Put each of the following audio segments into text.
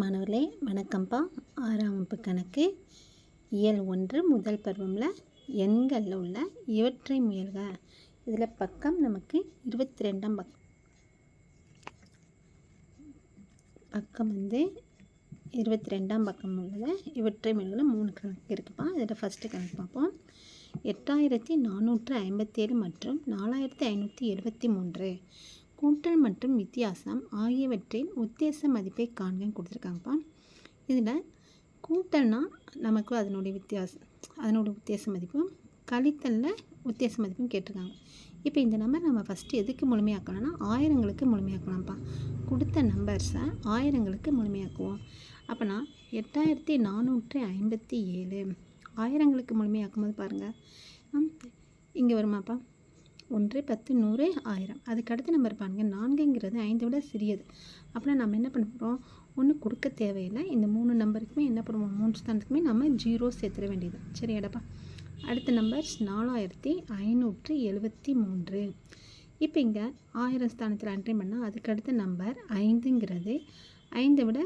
மாணவர்களே வணக்கம்ப்பா ஆறாம் வகுப்பு கணக்கு. இயல் ஒன்று முதல் பருவமில் எண்களில் உள்ள இவற்றை முயல்க. இதில் பக்கம் நமக்கு இருபத்தி ரெண்டாம் பக்கம் பக்கம் வந்து இருபத்தி ரெண்டாம் பக்கம் உள்ளது இவற்றை முயல்களில் மூணு கணக்கு இருக்குப்பா. இதில் ஃபஸ்ட்டு கணக்கு பார்ப்போம். எட்டாயிரத்தி நானூற்று ஐம்பத்தேழு மற்றும் நாலாயிரத்தி ஐநூற்றி எழுபத்தி மூன்று. கூட்டல் மற்றும் வித்தியாசம் ஆகியவற்றின் உத்தேச மதிப்பை காண்க கொடுத்துருக்காங்கப்பா இதில் கூட்டல்னா நமக்கு அதனுடைய வித்தியாசம் அதனோட உத்தேச மதிப்பும் கழித்தலில் உத்தேச மதிப்பும் கேட்டிருக்காங்க. இப்போ இந்த நம்பர் நம்ம ஃபஸ்ட்டு எதுக்கு முழுமையாக்கலாம்னா ஆயிரங்களுக்கு முழுமையாக்கலாம்ப்பா கொடுத்த நம்பர்ஸை ஆயிரங்களுக்கு முழுமையாக்குவோம். அப்போனா எட்டாயிரத்தி நானூற்றி ஐம்பத்தி ஏழு ஆயிரங்களுக்கு முழுமையாக்கும் போது பாருங்கள் இங்கே வருமாப்பா ஒன்று பத்து நூறு ஆயிரம். அதுக்கு அடுத்த நம்பர் பாருங்க. நான்குங்கிறது ஐந்து விட சிறியது. அப்படின்னா நம்ம என்ன பண்ண போகிறோம் ஒன்று கொடுக்க தேவையில்லை. இந்த மூணு நம்பருக்குமே என்ன பண்ணுவோம்? மூணு ஸ்தானத்துக்குமே நம்ம ஜீரோ சேர்த்துட வேண்டியது. அடப்பா அடுத்த நம்பர் நாலாயிரத்தி ஐநூற்றி எழுபத்தி மூன்று. இப்போ இங்கே ஆயிரம் ஸ்தானத்தில் என்ட்ரி பண்ணால் அதுக்கு அடுத்த நம்பர் ஐந்துங்கிறது ஐந்தை விட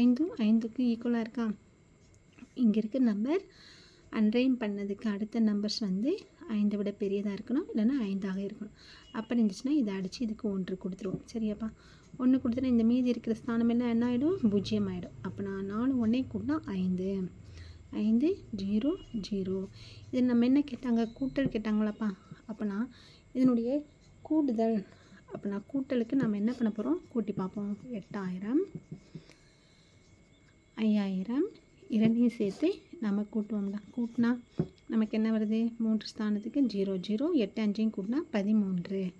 ஐந்தும் ஐந்துக்கு ஈக்குவலாக இருக்கா? இங்கே இருக்க நம்பர் அன்றையும் பண்ணதுக்கு அடுத்த நம்பர்ஸ் வந்து ஐந்தை விட பெரியதாக இருக்கணும் இல்லைன்னா ஐந்தாக இருக்கணும். அப்படி இருந்துச்சுன்னா இதை அடித்து இதுக்கு ஒன்று கொடுத்துருவோம். சரியாப்பா? ஒன்று கொடுத்துட்டா இந்த மீதி இருக்கிற ஸ்தானம் எல்லாம் என்ன ஆகிடும் பூஜ்ஜியம் ஆகிடும் அப்போ நான் நாலு ஒன்றே கூட்டினா ஐந்து. ஐந்து ஜீரோ ஜீரோ. இது நம்ம என்ன கேட்டாங்க? கூட்டல் கேட்டாங்களாப்பா? அப்போனா இதனுடைய கூடுதல் அப்போனா கூட்டலுக்கு நம்ம என்ன பண்ண போகிறோம் கூட்டி பார்ப்போம். எட்டாயிரம் ஐயாயிரம் இரண்டையும் சேர்த்து நம்ம கூட்டுவோம்ல கூட்டினா நமக்கு என்ன வருது? மூன்று ஸ்தானத்துக்கு ஜீரோ ஜீரோ எட்டு அஞ்சையும் கூட்டினா பதிமூன்று.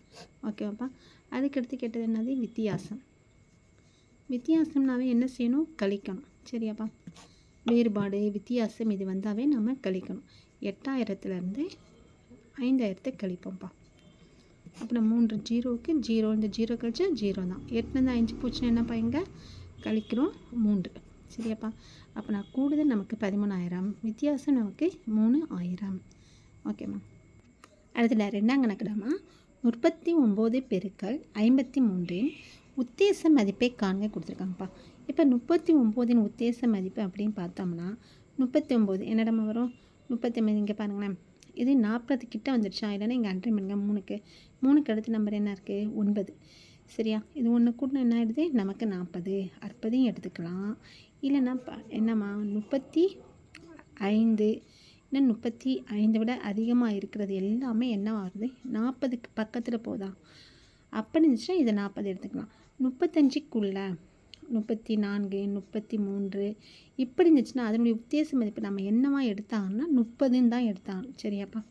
ஓகேவாப்பா அதுக்கடுத்து கேட்டது என்னது? வித்தியாசம். வித்தியாசம்னாவே என்ன செய்யணும்? கழிக்கணும். சரியாப்பா. வேறுபாடு வித்தியாசம் இது வந்தாவே நம்ம கழிக்கணும். எட்டாயிரத்துலேருந்து ஐந்தாயிரத்தை கழிப்போம்ப்பா. அப்புறம் மூன்று ஜீரோவுக்கு ஜீரோ. இந்த ஜீரோ கழிச்சா ஜீரோ தான் எட்டுலேருந்து அஞ்சு பூச்சினா என்னப்பா இங்கே? கழிக்கிறோம் மூன்று. சரியாப்பா. அப்போ நான் கூடுதல் நமக்கு பதிமூணாயிரம் வித்தியாசம் நமக்கு மூணு ஆயிரம் ஓகேம்மா அடுத்தது ரெண்டாம் கணக்குடாமா? முப்பத்தி ஒம்பது பெருக்கள் ஐம்பத்தி மூன்றின் உத்தேச மதிப்பை காண்க கொடுத்துருக்காங்கப்பா. இப்போ முப்பத்தி ஒம்போதின் உத்தேச மதிப்பு அப்படின்னு பார்த்தோம்னா முப்பத்தி ஒம்பது என்னடமா வரும்? முப்பத்தி ஒம்பது இங்கே பாருங்களேன். இது நாற்பது கிட்ட வந்துடுச்சா இல்லைன்னா இங்கே அன்றை பண்ணுங்க மூணுக்கு. மூணுக்கு அடுத்த நம்பர் என்ன இருக்குது ஒன்பது. சரியா? இது ஒன்று கூட என்ன ஆகிடுது நமக்கு நாற்பது. அற்பதையும் எடுத்துக்கலாம். இல்லைன்னா ப என்னம்மா முப்பத்தி ஐந்து இன்னும் முப்பத்தி ஐந்தை விட அதிகமாக இருக்கிறது எல்லாமே என்ன ஆகுது? நாற்பதுக்கு பக்கத்தில் போதா? அப்படி இருந்துச்சுன்னா இதை நாற்பது எடுத்துக்கலாம். முப்பத்தஞ்சுக்குள்ளே முப்பத்தி நான்கு முப்பத்தி மூன்று இப்படி இருந்துச்சுன்னா அதனுடைய உத்தேச மதிப்பு நம்ம என்னவா எடுத்தாங்கன்னா முப்பதுன்னு தான் எடுத்தாங்க. சரியாப்பா?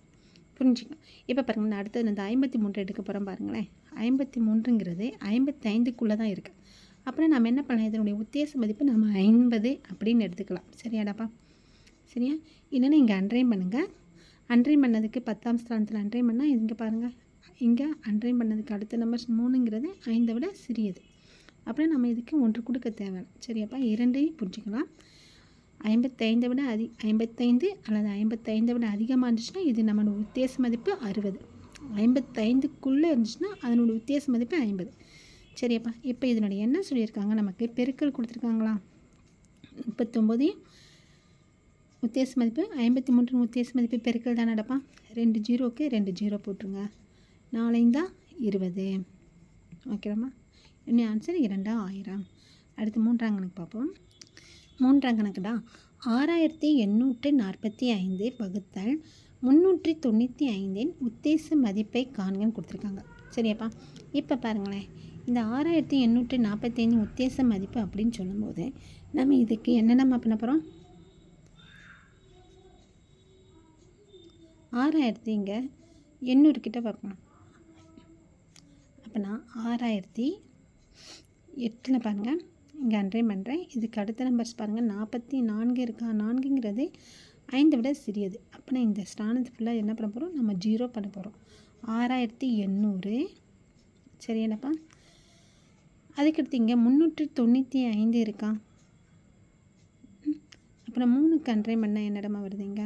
புரிஞ்சுக்கலாம் இப்போ பாருங்கள் நான் அடுத்தது இந்த ஐம்பத்தி மூன்று எடுக்க போகிறோம் பாருங்களேன். ஐம்பத்தி மூன்றுங்கிறது ஐம்பத்தி ஐந்துக்குள்ளே தான் இருக்குது அப்புறம் நம்ம என்ன பண்ணலாம்? இதனுடைய உத்தேச மதிப்பு நம்ம ஐம்பது அப்படின்னு எடுத்துக்கலாம். சரியாடாப்பா? சரியா? இல்லைன்னா இங்கே அன்றையும் பண்ணுங்கள் அன்றையும் பண்ணதுக்கு பத்தாம் ஸ்தானத்தில் அன்றையும் பண்ணால் இங்கே பாருங்கள் இங்கே அன்றையும் பண்ணதுக்கு அடுத்த நம்பர் மூணுங்கிறது ஐந்தை விட சிறியது. அப்புறம் நம்ம இதுக்கு ஒன்று கொடுக்க தேவை சரியாப்பா? இரண்டையும் புரிஞ்சுக்கலாம். ஐம்பத்தைந்தை விட அதி ஐம்பத்தைந்து அல்லது ஐம்பத்தைந்தை விட அதிகமாக இருந்துச்சுன்னா இது நம்மளோட உத்தேச மதிப்பு அறுபது. ஐம்பத்தைந்துக்குள்ளே இருந்துச்சுன்னா அதனோட உத்தேச மதிப்பு ஐம்பது. சரியாப்பா இப்போ இதனுடைய என்ன சொல்லியிருக்காங்க? நமக்கு பெருக்கல் கொடுத்துருக்காங்களா? முப்பத்தொம்போதையும் உத்தேச மதிப்பு ஐம்பத்தி மூன்று உத்தேச மதிப்பு பெருக்கல் தான் நடப்பா ரெண்டு ஜீரோக்கு ரெண்டு ஜீரோ போட்டுருங்க. நாலஞ்சா இருபது. ஓகேவாம்மா இன்னும் ஆன்சர் இரண்டா ஆயிரம். அடுத்து மூன்றாம் கணக்கு பார்ப்போம். மூன்றாம் கணக்குடா. ஆறாயிரத்தி எண்ணூற்று நாற்பத்தி ஐந்து வகுத்தல் முந்நூற்றி தொண்ணூற்றி ஐந்தின் உத்தேச மதிப்பை காண்கன்னு கொடுத்துருக்காங்க. சரியாப்பா இப்போ பாருங்களேன். இந்த ஆறாயிரத்தி எண்ணூற்றி நாற்பத்தைந்து உத்தேச மதிப்பு அப்படின்னு சொல்லும்போது நம்ம இதுக்கு என்னென்ன பண்ண போகிறோம் ஆறாயிரத்தி இங்கே எண்ணூறு பார்க்கணும். அப்போனா ஆறாயிரத்தி எட்டில் பாருங்கள் இங்கே அன்றைய பண்ணுறேன் இதுக்கு அடுத்த நம்பர்ஸ் பாருங்கள் நாற்பத்தி நான்கு இருக்கா? நான்குங்கிறது ஐந்தை விட சிறியது. அப்போனா இந்த ஸ்தானத்து ஃபுல்லாக என்ன பண்ண போகிறோம் நம்ம ஜீரோ பண்ண போகிறோம் ஆறாயிரத்தி எண்ணூறு. சரி என்னப்பா அதுக்கடுத்து இங்கே முந்நூற்றி தொண்ணூற்றி ஐந்து இருக்கா? அப்புறம் மூணு கன்றை பண்ணால் என்னிடமா வருதுங்க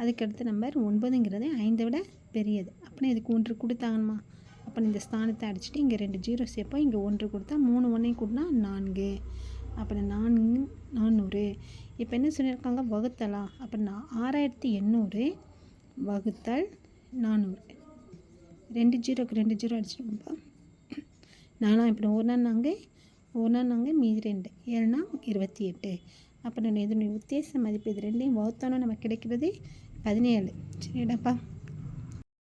அதுக்கடுத்து நம்பர் ஒன்பதுங்கிறது ஐந்தை விட பெரியது. அப்புறம் இதுக்கு ஒன்று கொடுத்தாங்கம்மா. அப்புறம் இந்த ஸ்தானத்தை அடிச்சுட்டு இங்கே ரெண்டு ஜீரோ சேர்ப்போம். இங்கே ஒன்று கொடுத்தா மூணு ஒன்றையும் கூட்டினா நான்கு. அப்புறம் நான்கு நானூறு. இப்போ என்ன சொல்லியிருக்காங்க? வகுத்தலா? அப்படின்னா ஆறாயிரத்தி எண்ணூறு வகுத்தல் நானூறு. ரெண்டு ஜீரோக்கு ரெண்டு ஜீரோ அடிச்சிடுவோம்ப்பா நாலாம் இப்படி ஒரு நாள் நாங்கள் ஒரு நாள் நாங்கள் மீதி ரெண்டு. ஏழுனா இருபத்தி எட்டு அப்புறம் இதனுடைய உத்தேச மதிப்பு இது ரெண்டையும் வகுத்தாலும் நமக்கு கிடைக்கிறது பதினேழு. சரிடாப்பா